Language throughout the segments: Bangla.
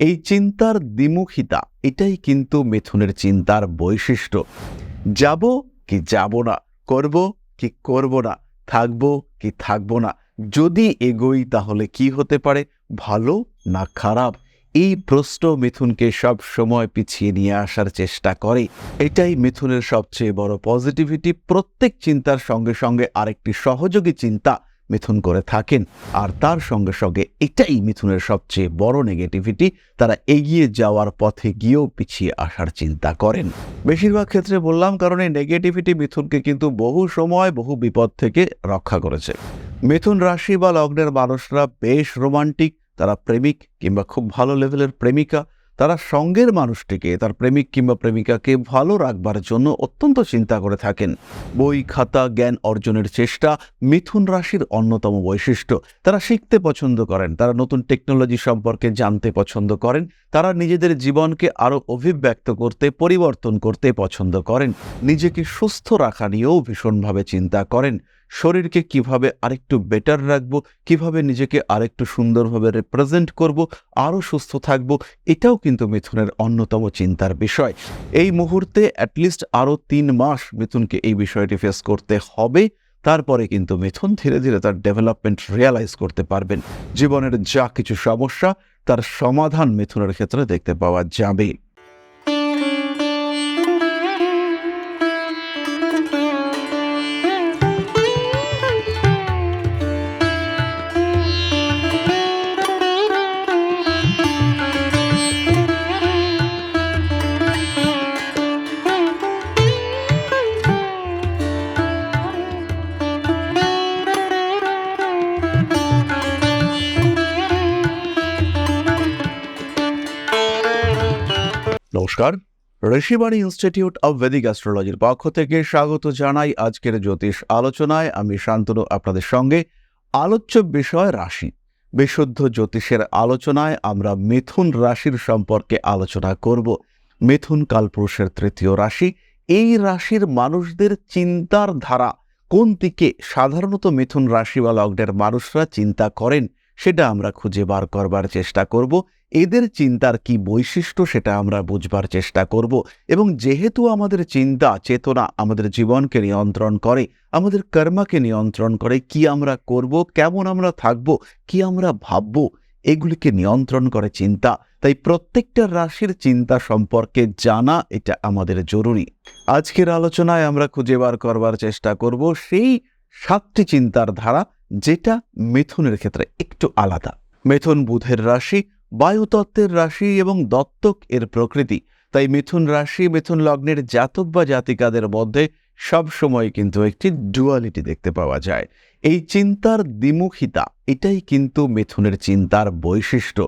এই চিন্তার দ্বিমুখিতা, এটাই কিন্তু মিথুনের চিন্তার বৈশিষ্ট্য। যাব কি যাব না, করব কি করব না, থাকব কি থাকব না, যদি এগোই তাহলে কি হতে পারে, ভালো না খারাপ? এই প্রশ্ন মিথুনকে সব সময় পিছিয়ে নিয়ে আসার চেষ্টা করে। এটাই মিথুনের সবচেয়ে বড় পজিটিভিটি প্রত্যেক চিন্তার সঙ্গে সঙ্গে আরেকটি সহযোগী চিন্তা। মিথুন করে থাকেন। আর তার সঙ্গে সঙ্গে এটাই মিথুনের সবচেয়ে বড় নেগেটিভিটি তারা এগিয়ে যাওয়ার পথে গিয়েও পিছিয়ে আসার চিন্তা করেন। বেশিরভাগ ক্ষেত্রে বললাম, কারণ এই নেগেটিভিটি মিথুনকে কিন্তু বহু সময়, বহু বিপদ থেকে রক্ষা করেছে। মিথুন রাশি বা লগ্নের মানুষরা বেশ রোমান্টিক তারা প্রেমিক কিংবা খুব ভালো লেভেলের প্রেমিকা। তারা সঙ্গের মানুষটিকে, তার প্রেমিক কিংবা প্রেমিকাকে ভালো রাখবার জন্য অত্যন্ত চিন্তা করে থাকেন। বই, খাতা, জ্ঞান অর্জনের চেষ্টা মিথুন রাশির অন্যতম বৈশিষ্ট্য। তারা শিখতে পছন্দ করেন, তারা নতুন টেকনোলজি সম্পর্কে জানতে পছন্দ করেন, তারা নিজেদের জীবনকে আরও অভিব্যক্ত করতে, পরিবর্তন করতে পছন্দ করেন, নিজেকে সুস্থ রাখা নিয়েও ভীষণভাবে চিন্তা করেন। শরীরকে কীভাবে আরেকটু বেটার রাখব, কীভাবে নিজেকে আরেকটু সুন্দরভাবে রিপ্রেজেন্ট করব, আরও সুস্থ থাকব, এটাও কিন্তু মিথুনের অন্যতম চিন্তার বিষয়। এই মুহূর্তে অ্যাটলিস্ট আরও তিন মাস মিথুনকে এই বিষয়টি ফেস করতে হবে, তারপরে কিন্তু মিথুন ধীরে ধীরে তার ডেভেলপমেন্ট রিয়ালাইজ করতে পারবেন। জীবনের যা কিছু সমস্যা, তার সমাধান মিথুনের ক্ষেত্রে দেখতে পাওয়া যাবে। নমস্কার। ঋষিবাণী ইনস্টিটিউট অব ভেদিক অ্যাস্ট্রোলজির পক্ষ থেকে স্বাগত জানাই আজকের জ্যোতিষ আলোচনায়। আমি শান্তনু, আপনাদের সঙ্গে আলোচ্য বিষয় রাশি। বিশুদ্ধ জ্যোতিষের আলোচনায় আমরা মিথুন রাশির সম্পর্কে আলোচনা করব। মিথুন কালপুরুষের তৃতীয় রাশি। এই রাশির মানুষদের চিন্তার ধারা কোন দিকে? সাধারণত মিথুন রাশি বা লগ্নের মানুষরা চিন্তা করেন সেটা আমরা খুঁজে বার করবার চেষ্টা করব। এদের চিন্তার কি বৈশিষ্ট্য সেটা আমরা বুঝবার চেষ্টা করব। এবং যেহেতু আমাদের চিন্তা, চেতনা আমাদের জীবনকে নিয়ন্ত্রণ করে, আমাদের কর্মাকে নিয়ন্ত্রণ করে, কি আমরা করব, কেমন আমরা থাকব, কি আমরা ভাবব, এগুলিকে নিয়ন্ত্রণ করে চিন্তা। তাই প্রত্যেকটা রাশির চিন্তা সম্পর্কে জানা এটা আমাদের জরুরি। আজকের আলোচনায় আমরা খুঁজে বার করবার চেষ্টা করব সেই সাতটি চিন্তার ধারা যেটা মিথুনের ক্ষেত্রে একটু আলাদা। মিথুন বুধের রাশি বায়ুতত্ত্বের রাশি এবং দত্তক এর প্রকৃতি। তাই মিথুন রাশি, মিথুন লগ্নের জাতক বা জাতিকাদের মধ্যে সব সময় কিন্তু একটি ডুয়ালিটি দেখতে পাওয়া যায়। এই চিন্তার দ্বিমুখিতা, এটাই কিন্তু মিথুনের চিন্তার বৈশিষ্ট্য।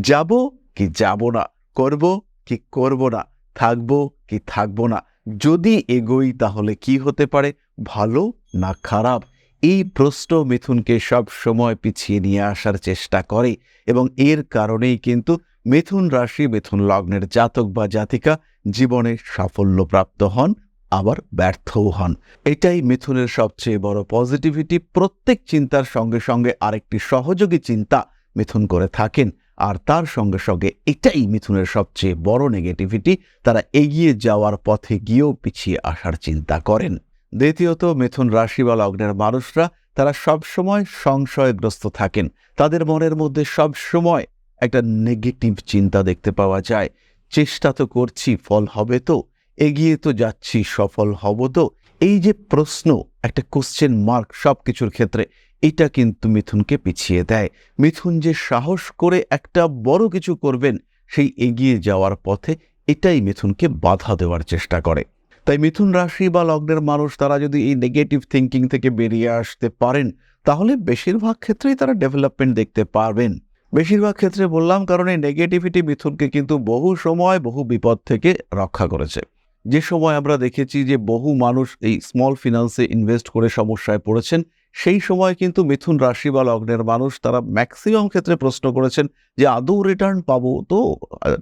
যাব কি যাব না, করব কি করব না, থাকব কি থাকব না, যদি এগোই তাহলে কি হতে পারে? ভালো না খারাপ, এই প্রশ্ন মিথুনকে সব সময় পিছিয়ে নিয়ে আসার চেষ্টা করে এবং এর কারণেই কিন্তু মিথুন রাশি, মিথুন লগ্নের জাতক বা জাতিকা জীবনে সাফল্যপ্রাপ্ত হন, আবার ব্যর্থও হন। এটাই মিথুনের সবচেয়ে বড় পজিটিভিটি প্রত্যেক চিন্তার সঙ্গে সঙ্গে আরেকটি সহযোগী চিন্তা মিথুন করে থাকেন, আর তার সঙ্গে সঙ্গে এটাই মিথুনের সবচেয়ে বড় নেগেটিভিটি তারা এগিয়ে যাওয়ার পথে গিয়েও পিছিয়ে আসার চিন্তা করেন। দ্বিতীয়ত, মিথুন রাশি বা লগ্নের মানুষরা, তারা সবসময় সংশয়গ্রস্ত থাকেন। তাদের মনের মধ্যে সব সময় একটা নেগেটিভ চিন্তা দেখতে পাওয়া যায়। চেষ্টা তো করছি, ফল হবে তো, এগিয়ে তো যাচ্ছি, সফল হব তো। এই যে প্রশ্ন, একটা কোশ্চেন মার্ক সব কিছুর ক্ষেত্রে, এটা কিন্তু মিথুনকে পিছিয়ে দেয়। মিথুন যে সাহস করে একটা বড় কিছু করবেন, সেই এগিয়ে যাওয়ার পথে এটাই মিথুনকে বাধা দেওয়ার চেষ্টা করে। তাই মিথুন রাশি বা লগ্নের মানুষ তারা যদি এই নেগেটিভ থিঙ্কিং থেকে বেরিয়ে আসতে পারেন, তাহলে বেশিরভাগ ক্ষেত্রেই তারা ডেভেলপমেন্ট দেখতে পারবেন। বেশিরভাগ ক্ষেত্রে বললাম কারণ এই নেগেটিভিটি মিথুনকে কিন্তু বহু সময়, বহু বিপদ থেকে রক্ষা করেছে। যে সময় আমরা দেখেছি যে বহু মানুষ এই স্মল ফিনান্সে ইনভেস্ট করে সমস্যায় পড়েছেন, সেই সময় কিন্তু মিথুন রাশি বা লগ্নের মানুষ তারা ম্যাক্সিমাম ক্ষেত্রে প্রশ্ন করেছেন যে, আদৌ রিটার্ন পাবো তো?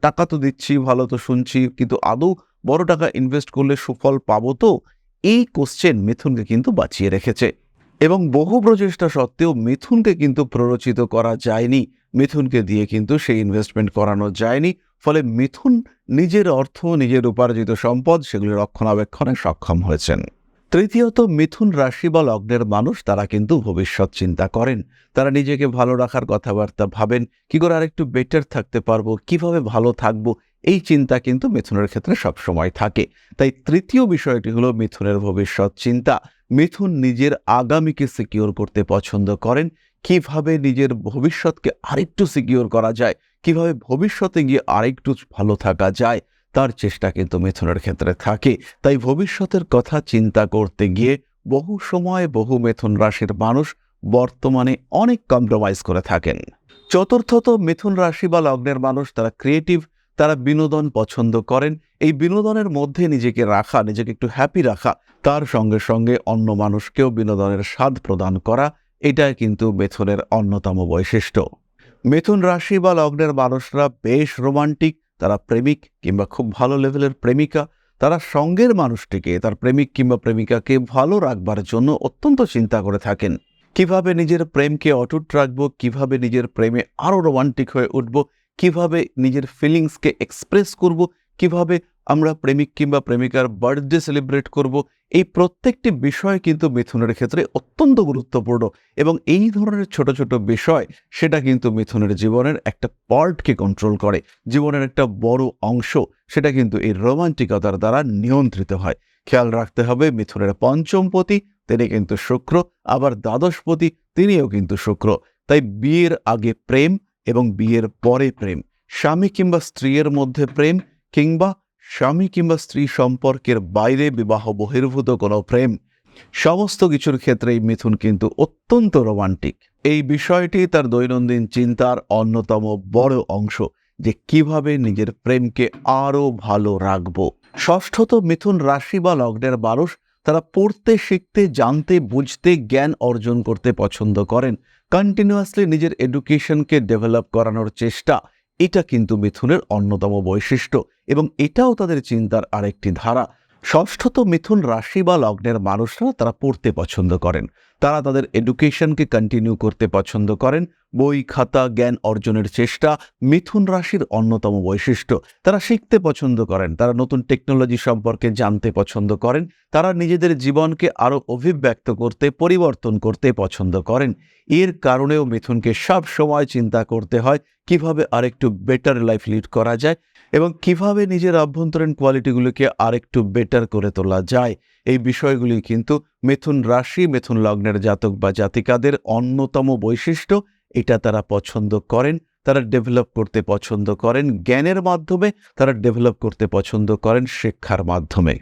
টাকা তো দিচ্ছি, ভালো তো শুনছি, কিন্তু আদৌ বড় টাকা ইনভেস্ট করলে সুফল পাবো তো, এই কোশ্চেন মিথুনকে কিন্তু বাঁচিয়ে রেখেছে। এবং বহু প্রচেষ্টা সত্ত্বেও মিথুনকে কিন্তু প্ররোচিত করা যায়নি। মিথুনকে দিয়ে কিন্তু সেই ইনভেস্টমেন্ট করানো যায়নি। ফলে মিথুন নিজের অর্থ, নিজের উপার্জিত সম্পদ সেগুলি রক্ষণাবেক্ষণে সক্ষম হয়েছেন। তৃতীয়ত, মিথুন রাশি বা লগ্নের মানুষ তারা কিন্তু ভবিষ্যৎ চিন্তা করেন। তারা নিজেকে ভালো রাখার কথাবার্তা ভাবেন। কি করে আরেকটু বেটার থাকতে পারব? কীভাবে ভালো থাকব? এই চিন্তা কিন্তু মিথুনের ক্ষেত্রে সবসময় থাকে। তাই তৃতীয় বিষয়টি হলো মিথুনের ভবিষ্যৎ চিন্তা। মিথুন নিজের আগামীকে সিকিওর করতে পছন্দ করেন। কীভাবে নিজের ভবিষ্যৎকে আরেকটু সিকিওর করা যায়? কীভাবে ভবিষ্যতে গিয়ে আরেকটু ভালো থাকা যায়? তার চেষ্টা কিন্তু মিথুনের ক্ষেত্রে থাকে। তাই ভবিষ্যতের কথা চিন্তা করতে গিয়ে বহু সময় বহু মিথুন রাশির মানুষ বর্তমানে অনেক কম্প্রোমাইজ করে থাকেন। চতুর্থত মিথুন রাশি বা লগ্নের মানুষ তারা ক্রিয়েটিভ তারা বিনোদন পছন্দ করেন। এই বিনোদনের মধ্যে নিজেকে রাখা, নিজেকে একটু হ্যাপি রাখা, তার সঙ্গে সঙ্গে অন্য মানুষকেও বিনোদনের স্বাদ প্রদান করা, এটাই কিন্তু মিথুনের অন্যতম বৈশিষ্ট্য। মিথুন রাশি বা লগ্নের মানুষরা বেশ রোমান্টিক তারা প্রেমিক কিংবা খুব ভালো লেভেলের প্রেমিকা, তারা সঙ্গের মানুষটিকে, তার প্রেমিক কিংবা প্রেমিকাকে ভালো রাখবার জন্য অত্যন্ত চিন্তা করে থাকেন। কীভাবে নিজের প্রেমকে অটুট রাখব, কীভাবে নিজের প্রেমে আরও রোমান্টিক হয়ে উঠব, কীভাবে নিজের ফিলিংসকে এক্সপ্রেস করব কীভাবে আমরা প্রেমিক কিংবা প্রেমিকার বার্থডে সেলিব্রেট করব? এই প্রত্যেকটি বিষয় কিন্তু মিথুনের ক্ষেত্রে অত্যন্ত গুরুত্বপূর্ণ এবং এই ধরনের ছোট ছোট বিষয় সেটা কিন্তু মিথুনের জীবনের একটা পার্টকে কন্ট্রোল করে। জীবনের একটা বড় অংশ সেটা কিন্তু এই রোমান্টিকতার দ্বারা নিয়ন্ত্রিত হয়। খেয়াল রাখতে হবে, মিথুনের পঞ্চমপতি, তিনি কিন্তু শুক্র, আবার দ্বাদশপতি, তিনিও কিন্তু শুক্র। তাই বিয়ের আগে প্রেম এবং বিয়ের পরে প্রেম। স্বামী কিংবা স্ত্রীর মধ্যে প্রেম কিংবা স্বামী কিংবা স্ত্রী সম্পর্কের বাইরে বিবাহ বহির্ভূত কোনো প্রেম, সমস্ত কিছুর ক্ষেত্রেই মিথুন কিন্তু অত্যন্ত রোমান্টিক। এই বিষয়টি তার দৈনন্দিন চিন্তার অন্যতম বড় অংশ যে কীভাবে নিজের প্রেমকে আরও ভালো রাখব। ষষ্ঠত মিথুন রাশি বা লগ্নের মানুষ তারা পড়তে, শিখতে, জানতে, বুঝতে, জ্ঞান অর্জন করতে পছন্দ করেন। কন্টিনিউয়াসলি নিজের এডুকেশনকে ডেভেলপ করানোর চেষ্টা এটা কিন্তু মিথুনের অন্যতম বৈশিষ্ট্য এবং এটাও তাদের চিন্তার আরেকটি ধারা। ষষ্ঠত মিথুন রাশি বা লগ্নের মানুষরা তারা পড়তে পছন্দ করেন। তারা তাদের এডুকেশনকে কন্টিনিউ করতে পছন্দ করেন। বই, খাতা, জ্ঞান অর্জনের চেষ্টা মিথুন রাশির অন্যতম বৈশিষ্ট্য। তারা শিখতে পছন্দ করেন, তারা নতুন টেকনোলজি সম্পর্কে জানতে পছন্দ করেন, তারা নিজেদের জীবনকে আরও অভিব্যক্ত করতে, পরিবর্তন করতে পছন্দ করেন। এর কারণেও মিথুনকে সব সময় চিন্তা করতে হয়, কীভাবে আরেকটু বেটার লাইফ লিড করা যায় এবং কীভাবে নিজের অভ্যন্তরীণ কোয়ালিটিগুলোকে আরেকটু বেটার করে তোলা যায়। এই বিষয়গুলি কিন্তু মিথুন রাশি, মিথুন লগ্নের জাতক বা জাতিকাদের অন্যতম বৈশিষ্ট্য। এটা তারা পছন্দ করেন, তারা ডেভেলপ করতে পছন্দ করেন, জ্ঞানের মাধ্যমে তারা ডেভেলপ করতে পছন্দ করেন শিক্ষার মাধ্যমে।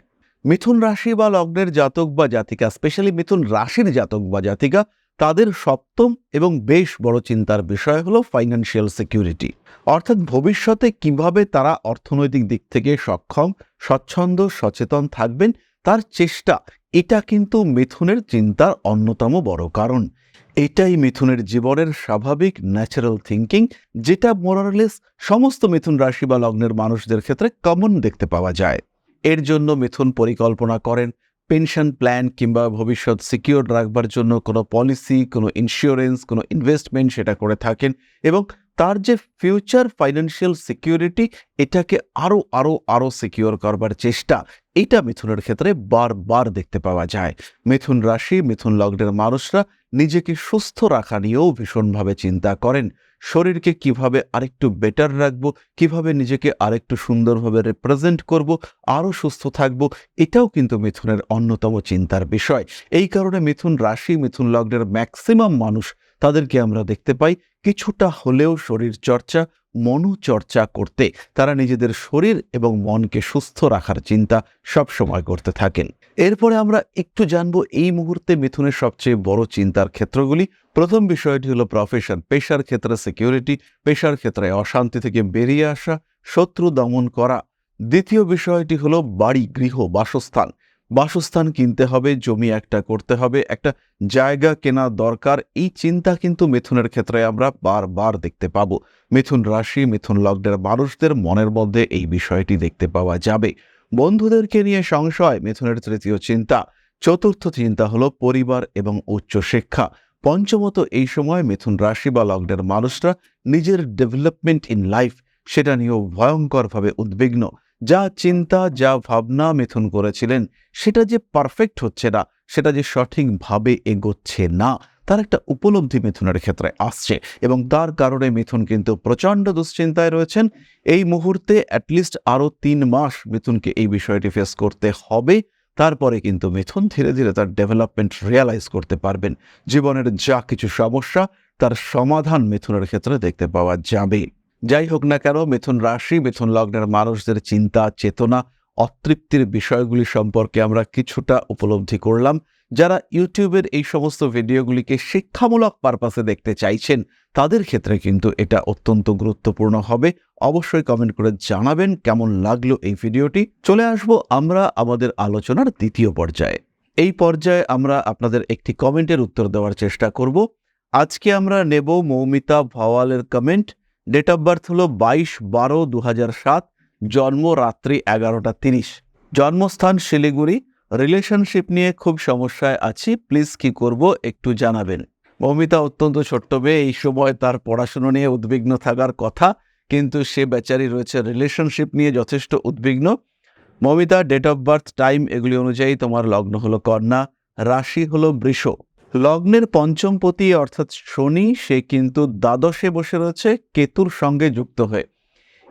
মিথুন রাশি বা লগ্নের জাতক বা জাতিকা স্পেশালি মিথুন রাশির জাতক বা জাতিকা, তাদের সপ্তম এবং বেশ বড় চিন্তার বিষয় হলো ফাইন্যান্সিয়াল সিকিউরিটি অর্থাৎ ভবিষ্যতে কীভাবে তারা অর্থনৈতিক দিক থেকে সক্ষম, স্বচ্ছন্দ, সচেতন থাকবেন তার চেষ্টা, এটা কিন্তু মিথুনের চিন্তার অন্যতম বড় কারণ। এটাই মিথুনের জীবনের স্বাভাবিক ন্যাচারাল থিঙ্কিং যেটা মোরারলেস সমস্ত মিথুন রাশি বা লগ্নের মানুষদের ক্ষেত্রে কমন দেখতে পাওয়া যায়। এর জন্য মিথুন পরিকল্পনা করেন পেনশন প্ল্যান কিংবা ভবিষ্যৎ সিকিউর রাখবার জন্য কোনো পলিসি কোনো ইন্স্যুরেন্স কোনো ইনভেস্টমেন্ট সেটা করে থাকেন এবং তার যে ফিউচার ফাইন্যান্সিয়াল সিকিউরিটি এটাকে আরও আরও আরও সিকিউর করবার চেষ্টা। এটা মিথুনের ক্ষেত্রে বারবার দেখতে পাওয়া যায়। মিথুন রাশি, মিথুন লগ্নের মানুষরা নিজেকে সুস্থ রাখা নিয়েও ভীষণভাবে চিন্তা করেন। শরীরকে কীভাবে আরেকটু বেটার রাখব, কীভাবে নিজেকে আরেকটু সুন্দরভাবে রিপ্রেজেন্ট করব আরও সুস্থ থাকব, এটাও কিন্তু মিথুনের অন্যতম চিন্তার বিষয়। এই কারণে মিথুন রাশি, মিথুন লগ্নের ম্যাক্সিমাম মানুষ তাদেরকে আমরা দেখতে পাই কিছুটা হলেও শরীর চর্চা মনোচর্চা করতে। তারা নিজেদের শরীর এবং মনকে সুস্থ রাখার চিন্তা সব সময় করতে থাকেন। এরপরে আমরা একটু জানব এই মুহূর্তে মিথুনের সবচেয়ে বড় চিন্তার ক্ষেত্রগুলি। প্রথম বিষয়টি হলো প্রফেশন পেশার ক্ষেত্রে সিকিউরিটি পেশার ক্ষেত্রে অশান্তি থেকে বেরিয়ে আসা, শত্রু দমন করা। দ্বিতীয় বিষয়টি হলো বাড়ি, গৃহ, বাসস্থান। বাসস্থান কিনতে হবে, জমি একটা করতে হবে, একটা জায়গা কেনা দরকার, এই চিন্তা কিন্তু মিথুনের ক্ষেত্রে আমরা বারবার দেখতে পাব। মিথুন রাশি, মিথুন লগ্নের মানুষদের মনের মধ্যে এই বিষয়টি দেখতে পাওয়া যাবে। বন্ধুদেরকে নিয়ে সংশয়, মিথুনের তৃতীয় চিন্তা। চতুর্থ চিন্তা হলো পরিবার এবং উচ্চ শিক্ষা। পঞ্চমত, এই সময় মিথুন রাশি বা লগ্নের মানুষরা নিজের ডেভেলপমেন্ট ইন লাইফ সেটা নিয়েও ভয়ঙ্করভাবে উদ্বিগ্ন। যা চিন্তা, যা ভাবনা মিথুন করেছিলেন, সেটা যে পারফেক্ট হচ্ছে না, সেটা যে সঠিকভাবে এগোচ্ছে না, তার একটা উপলব্ধি মিথুনের ক্ষেত্রে আসছে এবং তার কারণে মিথুন কিন্তু প্রচণ্ড দুশ্চিন্তায় রয়েছেন। এই মুহূর্তে অ্যাটলিস্ট আরও তিন মাস মিথুনকে এই বিষয়টি ফেস করতে হবে। তারপরে কিন্তু মিথুন ধীরে ধীরে তার ডেভেলপমেন্ট রিয়ালাইজ করতে পারবেন। জীবনের যা কিছু সমস্যা, তার সমাধান মিথুনের ক্ষেত্রে দেখতে পাওয়া যাবে। যাই হোক না কেন, মিথুন রাশি, মিথুন লগ্নের মানুষদের চিন্তা, চেতনা, অতৃপ্তির বিষয়গুলি সম্পর্কে আমরা কিছুটা উপলব্ধি করলাম। যারা ইউটিউবের এই সমস্ত ভিডিওগুলিকে শিক্ষামূলক পারপাসে দেখতে চাইছেন, তাদের ক্ষেত্রে কিন্তু এটা অত্যন্ত গুরুত্বপূর্ণ হবে। অবশ্যই কমেন্ট করে জানাবেন কেমন লাগল এই ভিডিওটি। চলে আসব আমরা আমাদের আলোচনার দ্বিতীয় পর্যায়ে। এই পর্যায়ে আমরা আপনাদের একটি কমেন্টের উত্তর দেওয়ার চেষ্টা করব। আজকে আমরা নেব মৌমিতা ভাওয়ালের কমেন্ট ডেট অফ বার্থ হলো বাইশ বারো দু সাত, জন্ম রাত্রি এগারোটা তিরিশ। জন্মস্থান শিলিগুড়ি। রিলেশনশিপ নিয়ে খুব সমস্যায় আছি প্লিজ কি করব একটু জানাবেন। মৌমিতা অত্যন্ত ছোট্ট মেয়ে, এই সময় তার পড়াশুনো নিয়ে উদ্বিগ্ন থাকার কথা, কিন্তু সে বেচারি রয়েছে রিলেশনশিপ নিয়ে যথেষ্ট উদ্বিগ্ন। Moumita date of birth time এগুলি অনুযায়ী তোমার লগ্ন হলো কন্যা, রাশি হলো বৃষ। লগ্নের পঞ্চমপতি অর্থাৎ শনি, সে কিন্তু দ্বাদশে বসে রয়েছে, কেতুর সঙ্গে যুক্ত হয়ে।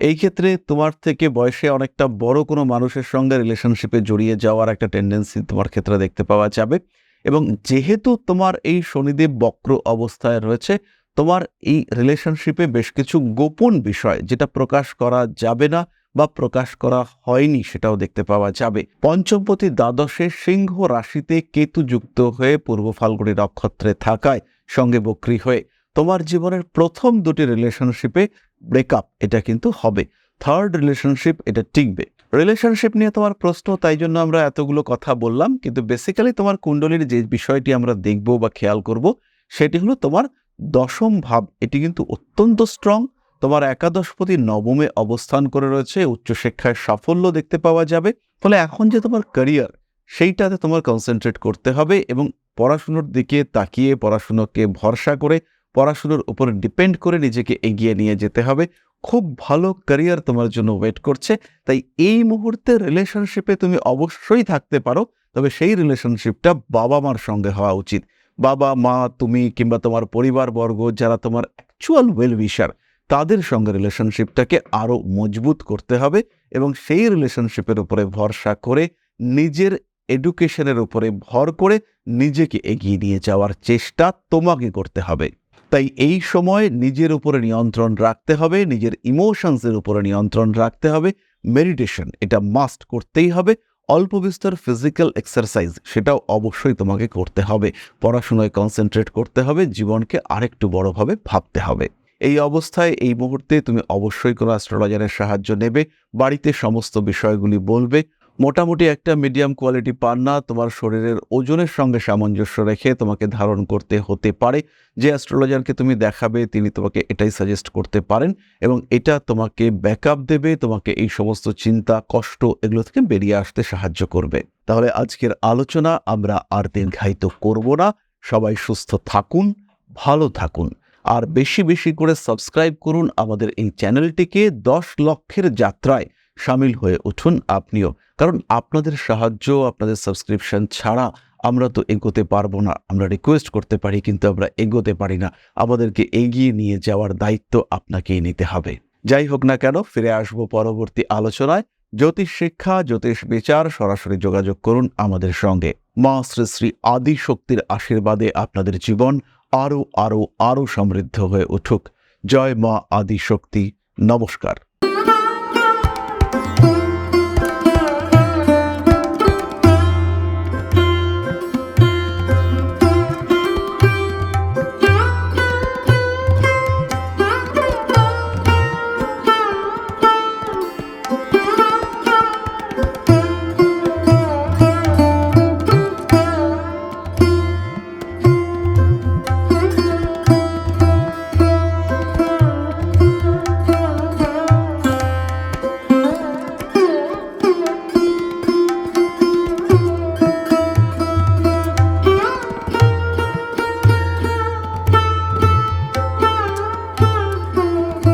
এই ক্ষেত্রে তোমার থেকে বয়সে অনেকটা বড় কোনো মানুষের সঙ্গে রিলেশনশিপে জড়িয়ে যাওয়ার একটা টেন্ডেন্সি তোমার ক্ষেত্রে দেখতে পাওয়া যাবে। এবং যেহেতু তোমার এই শনিদেব বক্র অবস্থায় রয়েছে, তোমার এই রিলেশনশিপে বেশ কিছু গোপন বিষয় যেটা প্রকাশ করা যাবে না বা প্রকাশ করা হয়নি সেটাও দেখতে পাওয়া যাবে। পঞ্চমপতি দ্বাদশে সিংহ রাশিতে কেতু যুক্ত হয়ে পূর্ব ফাল্গুনি নক্ষত্রে থাকায় সঙ্গে বক্রি হয়ে তোমার জীবনের প্রথম দুটি রিলেশনশিপে ব্রেকআপ এটা কিন্তু হবে। থার্ড রিলেশনশিপ এটা টিকবে। রিলেশনশিপ নিয়ে তোমার প্রশ্ন, তাই জন্য আমরা এতগুলো কথা বললাম, কিন্তু বেসিক্যালি তোমার কুণ্ডলীর যে বিষয়টি আমরা দেখব বা খেয়াল করব, সেটি হলো তোমার দশম ভাব। এটি কিন্তু অত্যন্ত স্ট্রং তোমার একাদশপতি নবমে অবস্থান করে রয়েছে, উচ্চশিক্ষায় সাফল্য দেখতে পাওয়া যাবে। ফলে এখন যে তোমার ক্যারিয়ার সেইটাতে তোমার কনসেন্ট্রেট করতে হবে এবং পড়াশুনোর দিকে তাকিয়ে পড়াশুনোকে ভরসা করে, পড়াশুনোর উপর ডিপেন্ড করে নিজেকে এগিয়ে নিয়ে যেতে হবে। খুব ভালো ক্যারিয়ার তোমার জন্য ওয়েট করছে। তাই এই মুহূর্তে রিলেশনশিপে তুমি অবশ্যই থাকতে পারো, তবে সেই রিলেশনশিপটা বাবা মার সঙ্গে হওয়া উচিত। বাবা মা তুমি কিংবা তোমার পরিবারবর্গ, যারা তোমার অ্যাকচুয়াল ওয়েল উইশার তাদের সঙ্গে রিলেশনশিপটাকে আরও মজবুত করতে হবে এবং সেই রিলেশনশিপের উপরে ভরসা করে নিজের এডুকেশনের উপরে ভর করে নিজেকে এগিয়ে নিয়ে যাওয়ার চেষ্টা তোমাকে করতে হবে। তাই এই সময় নিজের উপরে নিয়ন্ত্রণ রাখতে হবে, নিজের ইমোশনসের উপরে নিয়ন্ত্রণ রাখতে হবে। মেডিটেশন এটা মাস্ট করতেই হবে। অল্প বিস্তর ফিজিক্যাল এক্সারসাইজ সেটাও অবশ্যই তোমাকে করতে হবে। পড়াশোনায় কনসেন্ট্রেট করতে হবে, জীবনকে আরেকটু বড়ভাবে ভাবতে হবে। এই অবস্থায় এই মুহূর্তে তুমি অবশ্যই কোনো অ্যাস্ট্রোলজারের সাহায্য নেবে। বাড়িতে সমস্ত বিষয়গুলি বলবে। মোটামুটি একটা মিডিয়াম কোয়ালিটি পান্না তোমার শরীরের ওজনের সঙ্গে সামঞ্জস্য রেখে তোমাকে ধারণ করতে হতে পারে। যে অ্যাস্ট্রোলজারকে তুমি দেখাবে, তিনি তোমাকে এটাই সাজেস্ট করতে পারেন এবং এটা তোমাকে ব্যাকআপ দেবে, তোমাকে এই সমস্ত চিন্তা, কষ্ট এগুলো থেকে বেরিয়ে আসতে সাহায্য করবে। তাহলে আজকের আলোচনা আমরা আর দীর্ঘায়িত করব না। সবাই সুস্থ থাকুন, ভালো থাকুন। আর বেশি বেশি করে সাবস্ক্রাইব করুন আমাদের এই চ্যানেলটিকে। দশ লক্ষের যাত্রায় সামিল হয়ে উঠুন আপনিও। কারণ আপনাদের সাহায্য, আপনাদের সাবস্ক্রিপশন ছাড়া আমরা তো এগোতে পারব না। আমরা রিকোয়েস্ট করতে পারি, কিন্তু আমরা এগোতে পারি না। আমাদেরকে এগিয়ে নিয়ে যাওয়ার দায়িত্ব আপনাকেই নিতে হবে। যাই হোক না কেন, ফিরে আসব পরবর্তী আলোচনায়। জ্যোতিষ শিক্ষা, জ্যোতিষ বিচার, সরাসরি যোগাযোগ করুন আমাদের সঙ্গে। মা শ্রী শ্রী আদি শক্তির আশীর্বাদে আপনাদের জীবন আরও আরও আরও সমৃদ্ধ হয়ে উঠুক। জয় মা আদি শক্তি নমস্কার।